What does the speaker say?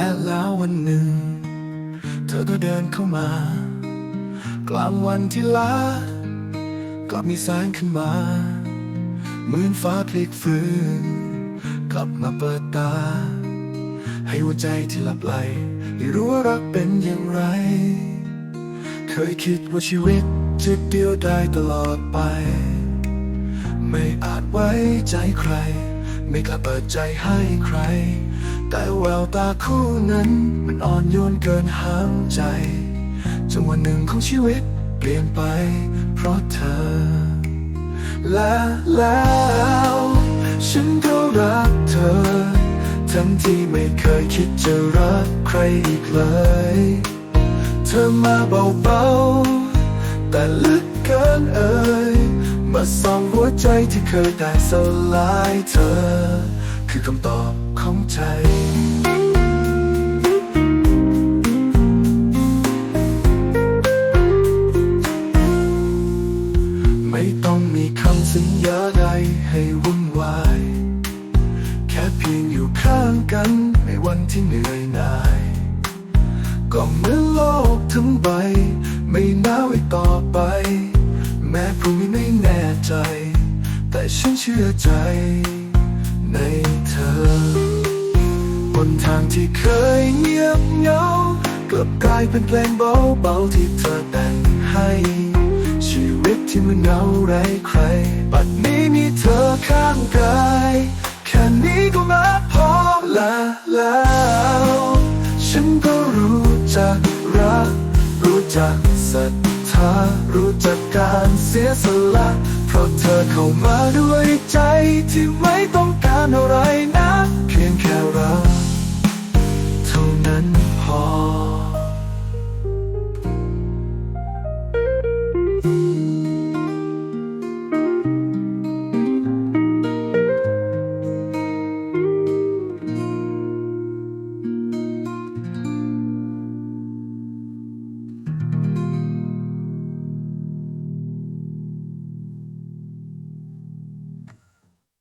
และแล้ววันหนึ่ง เธอก็เดินเข้ามา กลางวันที่ล้ากลับมีแสงขึ้นมาเหมือนฟ้าพลิกฟื้นกลับมาเปิดตา ให้หัวใจที่หลับไหลได้รู้ว่ารักเป็นอย่างไร เคยคิดว่าชีวิตจะเดียวได้ตลอดไป ไม่อาจไว้ใจใคร ไม่กล้าเปิดใจให้ใคร แต่แววตาคู่นั้น มันอ่อนโยนเกินห้ามใจจังหวะหนึ่งของชีวิตเปลี่ยนไป เพราะเธอ และแล้ว ฉันก็รักเธอ ทั้งที่ไม่เคยคิดจะรักใครอีกเลย เธอมาเบาๆ แต่ลึกเกินเอ่ยมาส่องหัวใจที่เคยแต่สลายเธอ คือคำตอบของใจไม่ต้องมีคำสัญญาใดให้วุ่นวาย แค่เพียงอยู่ข้างกันในวันที่เหนื่อยหน่าย ก็เหมือนโลกทั้งใบ ไม่หนาไวอีกต่อไป แม้พรุ่งนี้ไม่แน่ใจ แต่ฉันเชื่อใจ ในเธอบนทางที่เคยเงียบเหงากลับกลายเป็นเพลงเบาๆที่เธอแต่งให้ ชีวิตที่มันเหงาไร้ใคร บัดนี้มีเธอข้างกายแค่นี้ก็มาพอละแล้วฉันก็รู้จักรัก รู้จักศรัทธารู้จักการเสียสละ ราะเธอเข้ามาด้วยใจที่ไม่ต้องการอะไร